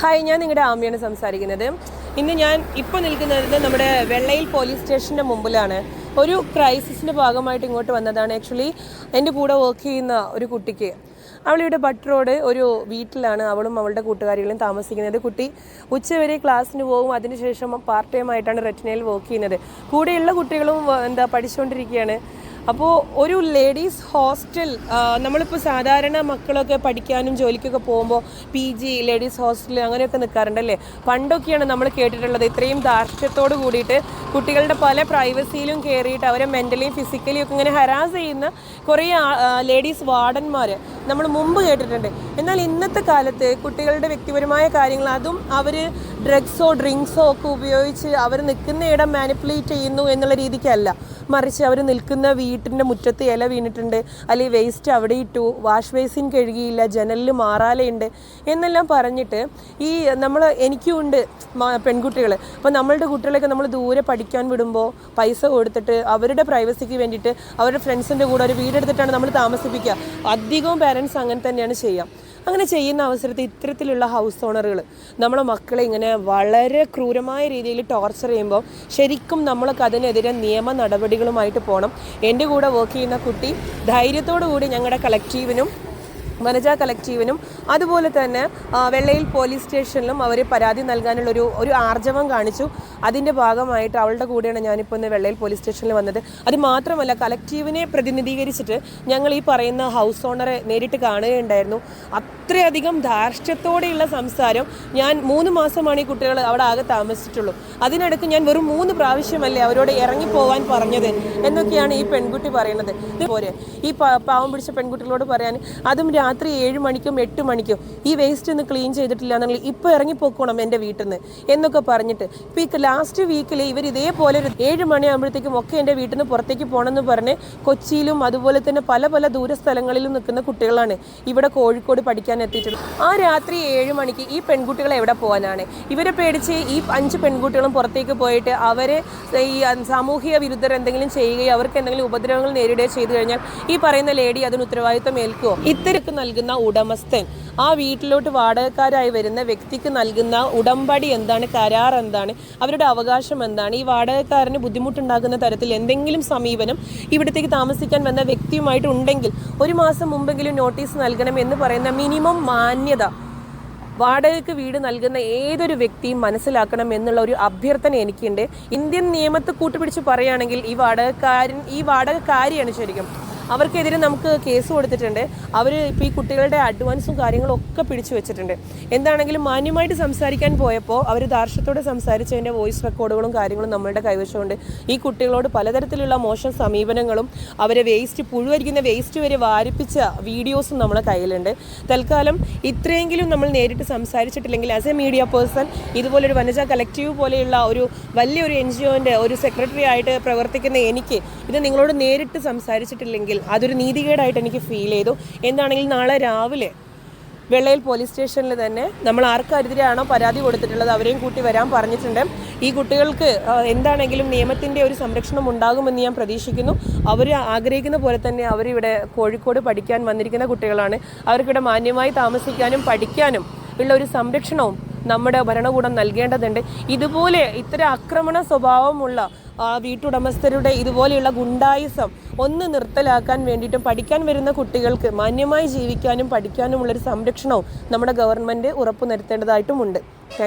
Hi ഞാൻ നിങ്ങളുടെ ആമിയാണ് സംസാരിക്കുന്നത്. ഇന്ന് ഞാൻ ഇപ്പോൾ നിൽക്കുന്നത് നമ്മുടെ വെള്ളയിൽ പോലീസ് സ്റ്റേഷന്റെ മുമ്പിലാണ്. ഒരു ക്രൈസിസിന്റെ ഭാഗമായിട്ട് ഇങ്ങോട്ട് വന്നതാണ് ആക്ച്വലി എന്റെ കൂടെ വർക്ക് ചെയ്യുന്ന ഒരു കുട്ടിക്ക്. അവളിവിടെ ബട്ട് റോഡ് ഒരു വീട്ടിലാണ്. അവളും അവളുടെ കൂട്ടുകാരികളും താമസിക്കുന്നത്. കുട്ടി ഉച്ചവരെ ക്ലാസ്സിന് പോകും. അതിനുശേഷം പാർട്ട് ടൈം ആയിട്ടാണ് റെറ്റിനയിൽ വർക്ക് ചെയ്യുന്നത്. കൂടെയുള്ള കുട്ടികളും എന്താ പഠിച്ചുകൊണ്ടിരിക്കുകയാണ്. അപ്പോൾ ഒരു ലേഡീസ് ഹോസ്റ്റൽ നമ്മളിപ്പോൾ സാധാരണ മക്കളൊക്കെ പഠിക്കാനും ജോലിക്കൊക്കെ പോകുമ്പോൾ പി ജി ലേഡീസ് ഹോസ്റ്റൽ അങ്ങനെയൊക്കെ നിൽക്കാറുണ്ടല്ലേ പണ്ടൊക്കെയാണ് നമ്മൾ കേട്ടിട്ടുള്ളത് ഇത്രയും ധാർഷ്ട്യത്തോട് കൂടിയിട്ട് കുട്ടികളുടെ പല പ്രൈവസിയിലും കയറിയിട്ട് അവരെ മെന്റലിയും ഫിസിക്കലി ഒക്കെ ഇങ്ങനെ ഹരാസ് ചെയ്യുന്ന കുറേ ലേഡീസ് വാർഡന്മാർ നമ്മൾ മുമ്പ് കേട്ടിട്ടുണ്ട്. എന്നാൽ ഇന്നത്തെ കാലത്ത് കുട്ടികളുടെ വ്യക്തിപരമായ കാര്യങ്ങൾ അതും അവർ ഡ്രഗ്സോ ഡ്രിങ്ക്സോ ഒക്കെ ഉപയോഗിച്ച് അവർ നിൽക്കുന്ന ഇടം മാനിപ്പുലേറ്റ് ചെയ്യുന്നു എന്നുള്ള രീതിക്കല്ല. മറിച്ച് അവർ നിൽക്കുന്ന വീട്ടിന്റെ മുറ്റത്ത് ഇല വീണിട്ടുണ്ട്. അല്ലെങ്കിൽ വേസ്റ്റ് അവിടെ ഇട്ടു. വാഷ് ബേസിൻ കഴുകിയില്ല. ജനലിൽ മാറാലയുണ്ട്. എന്നെല്ലാം പറഞ്ഞിട്ട് ഈ നമ്മൾ എനിക്കും ഉണ്ട് പെൺകുട്ടികൾ. അപ്പോൾ നമ്മളുടെ കുട്ടികളൊക്കെ നമ്മൾ ദൂരെ പഠിക്കാൻ വിടുമ്പോൾ പൈസ കൊടുത്തിട്ട് അവരുടെ പ്രൈവസിക്ക് വേണ്ടിയിട്ട് അവരുടെ ഫ്രണ്ട്സിന്റെ കൂടെ ഒരു വീടെടുത്തിട്ടാണ് നമ്മൾ താമസിപ്പിക്കുക. അധികവും പാരൻസ് അങ്ങനെ തന്നെയാണ് ചെയ്യാം. അങ്ങനെ ചെയ്യുന്ന അവസരത്തിൽ ഇത്തരത്തിലുള്ള ഹൗസ് ഓണറുകൾ നമ്മളെ മക്കളെ ഇങ്ങനെ വളരെ ക്രൂരമായ രീതിയിൽ ടോർച്ചർ ചെയ്യുമ്പോൾ ശരിക്കും നമ്മൾക്ക് അതിനെതിരെ നിയമ നടപടികളുമായിട്ട് പോകണം എന്റെ കൂടെ വർക്ക് ചെയ്യുന്ന കുട്ടി ധൈര്യത്തോടു കൂടി ഞങ്ങളുടെ കളക്റ്റീവിനും വനജ കളക്റ്റീവിനും അതുപോലെ തന്നെ വെള്ളയിൽ പോലീസ് സ്റ്റേഷനിലും അവർ പരാതി നൽകാനുള്ള ഒരു ഒരു ആർജവം കാണിച്ചു. അതിന്റെ ഭാഗമായിട്ട് അവളുടെ കൂടെയാണ് ഞാനിപ്പോൾ ഇന്ന് വെള്ളയിൽ പോലീസ് സ്റ്റേഷനിൽ വന്നത്. അത് മാത്രമല്ല കളക്റ്റീവിനെ പ്രതിനിധീകരിച്ചിട്ട് ഞങ്ങൾ ഈ പറയുന്ന ഹൗസ് ഓണറെ നേരിട്ട് കാണുകയുണ്ടായിരുന്നു. അത്രയധികം ധാർഷ്ട്യത്തോടെയുള്ള സംസാരം ഞാൻ മൂന്ന് മാസമാണ് ഈ കുട്ടികൾ അവിടെ ആകെ താമസിച്ചിട്ടുള്ളൂ. അതിനിടയ്ക്ക് ഞാൻ വെറും മൂന്ന് പ്രാവശ്യമല്ലേ അവരോട് ഇറങ്ങിപ്പോവാൻ പറഞ്ഞത് എന്നൊക്കെയാണ് ഈ പെൺകുട്ടി പറയുന്നത്. ഇതുപോലെ ഈ പാവം പിടിച്ച പെൺകുട്ടികളോട് പറയാൻ അതും രാത്രി ഏഴ് മണിക്കും എട്ട് മണിക്കും ഈ വേസ്റ്റ് ഒന്ന് ക്ലീൻ ചെയ്തിട്ടില്ല എന്നുണ്ടെങ്കിൽ ഇപ്പോൾ ഇറങ്ങിപ്പോക്കണം എന്റെ വീട്ടിൽ നിന്ന് എന്നൊക്കെ പറഞ്ഞിട്ട്. ഇപ്പോൾ ഈ ലാസ്റ്റ് വീക്കിൽ ഇവർ ഇതേപോലെ ഒരു ഏഴ് മണിയാകുമ്പോഴത്തേക്കും ഒക്കെ എന്റെ വീട്ടിൽ നിന്ന് പുറത്തേക്ക് പോകണമെന്ന് പറഞ്ഞ് കൊച്ചിയിലും അതുപോലെ തന്നെ പല പല ദൂരസ്ഥലങ്ങളിലും നിൽക്കുന്ന കുട്ടികളാണ് ഇവിടെ കോഴിക്കോട് പഠിക്കാൻ എത്തിയിട്ടുള്ളത്. ആ രാത്രി ഏഴ് മണിക്ക് ഈ പെൺകുട്ടികളെ എവിടെ പോകാനാണ്? ഇവരെ പേടിച്ച് ഈ അഞ്ച് പെൺകുട്ടികളും പുറത്തേക്ക് പോയിട്ട് അവരെ ഈ സാമൂഹിക വിരുദ്ധർ എന്തെങ്കിലും ചെയ്യുകയോ അവർക്ക് എന്തെങ്കിലും ഉപദ്രവങ്ങൾ നേരിടുകയോ ചെയ്തു കഴിഞ്ഞാൽ ഈ പറയുന്ന ലേഡി അതിന് ഉത്തരവാദിത്വം ഏൽക്കുമോ ഇത്തരക്ക് നൽകുന്ന ഉടമസ്ഥൻ. ആ വീട്ടിലോട്ട് വാടകക്കാരായി വരുന്ന വ്യക്തിക്ക് നൽകുന്ന ഉടമ്പടി എന്താണ്? കരാർ എന്താണ്? അവരുടെ അവകാശം എന്താണ്? ഈ വാടകക്കാരന് ബുദ്ധിമുട്ടുണ്ടാകുന്ന തരത്തിൽ എന്തെങ്കിലും സമീപനം ഇവിടത്തേക്ക് താമസിക്കാൻ വന്ന വ്യക്തിയുമായിട്ട് ഉണ്ടെങ്കിൽ ഒരു മാസം മുമ്പെങ്കിലും നോട്ടീസ് നൽകണം എന്ന് പറയുന്ന മിനിമം മാന്യത. വാടകയ്ക്ക് വീട് നൽകുന്ന ഏതൊരു വ്യക്തിയും മനസ്സിലാക്കണം എന്നുള്ള ഒരു അഭ്യർത്ഥന എനിക്കുണ്ട്. ഇന്ത്യൻ നിയമത്തെ കൂട്ടുപിടിച്ച് പറയുകയാണെങ്കിൽ ഈ വാടകക്കാരൻ ഈ വാടകക്കാരിയാണ് ശരിക്കും. അവർക്കെതിരെ നമുക്ക് കേസ് കൊടുത്തിട്ടുണ്ട്. അവർ ഇപ്പോൾ ഈ കുട്ടികളുടെ അഡ്വാൻസും കാര്യങ്ങളും ഒക്കെ പിടിച്ചു വെച്ചിട്ടുണ്ട്. എന്താണെങ്കിലും മാന്യമായിട്ട് സംസാരിക്കാൻ പോയപ്പോൾ അവർ ദാർഷ്ട്യത്തോടെ സംസാരിച്ചതിന്റെ വോയിസ് റെക്കോർഡുകളും കാര്യങ്ങളും നമ്മളുടെ കൈവശമുണ്ട്. ഈ കുട്ടികളോട് പലതരത്തിലുള്ള മോശം സമീപനങ്ങളും അവരെ വേസ്റ്റ് പുഴുവരിക്കുന്ന വേസ്റ്റ് വരെ വാരിപ്പിച്ച വീഡിയോസും നമ്മളെ കയ്യിലുണ്ട്. തൽക്കാലം ഇത്രയെങ്കിലും നമ്മൾ നേരിട്ട് സംസാരിച്ചിട്ടില്ലെങ്കിൽ ആസ് എ മീഡിയ പേഴ്സൺ ഇതുപോലൊരു വനജ കളക്റ്റീവ് പോലെയുള്ള ഒരു വലിയൊരു എൻ ജി ഒന്റെ ഒരു സെക്രട്ടറി ആയിട്ട് പ്രവർത്തിക്കുന്ന എനിക്ക് ഇത് നിങ്ങളോട് നേരിട്ട് സംസാരിച്ചിട്ടില്ലെങ്കിൽ അതൊരു നീതികേടായിട്ട് എനിക്ക് ഫീൽ ചെയ്തു. എന്താണെങ്കിൽ നാളെ രാവിലെ വെള്ളയിൽ പോലീസ് സ്റ്റേഷനിൽ തന്നെ നമ്മൾ ആർക്കെതിരെയാണോ പരാതി കൊടുത്തിട്ടുള്ളത് അവരെയും കൂട്ടി വരാൻ പറഞ്ഞിട്ടുണ്ട്. ഈ കുട്ടികൾക്ക് എന്താണെങ്കിലും നിയമത്തിന്റെ ഒരു സംരക്ഷണം ഉണ്ടാകുമെന്ന് ഞാൻ പ്രതീക്ഷിക്കുന്നു. അവർ ആഗ്രഹിക്കുന്ന പോലെ തന്നെ അവരിവിടെ കോഴിക്കോട് പഠിക്കാൻ വന്നിരിക്കുന്ന കുട്ടികളാണ്. അവർക്കിവിടെ മാന്യമായി താമസിക്കാനും പഠിക്കാനും ഉള്ള ഒരു സംരക്ഷണവും നമ്മുടെ ഭരണകൂടം നൽകേണ്ടതുണ്ട്. ഇതുപോലെ ഇത്തരം ആക്രമണ സ്വഭാവമുള്ള വീട്ടുടമസ്ഥരുടെ ഇതുപോലെയുള്ള ഗുണ്ടായിസം ഒന്ന് നിർത്തലാക്കാൻ വേണ്ടിയിട്ടും പഠിക്കാൻ വരുന്ന കുട്ടികൾക്ക് മാന്യമായി ജീവിക്കാനും പഠിക്കാനുമുള്ളൊരു സംരക്ഷണവും നമ്മുടെ ഗവൺമെന്റ് ഉറപ്പു വരുത്തേണ്ടതായിട്ടുമുണ്ട് താങ്ക്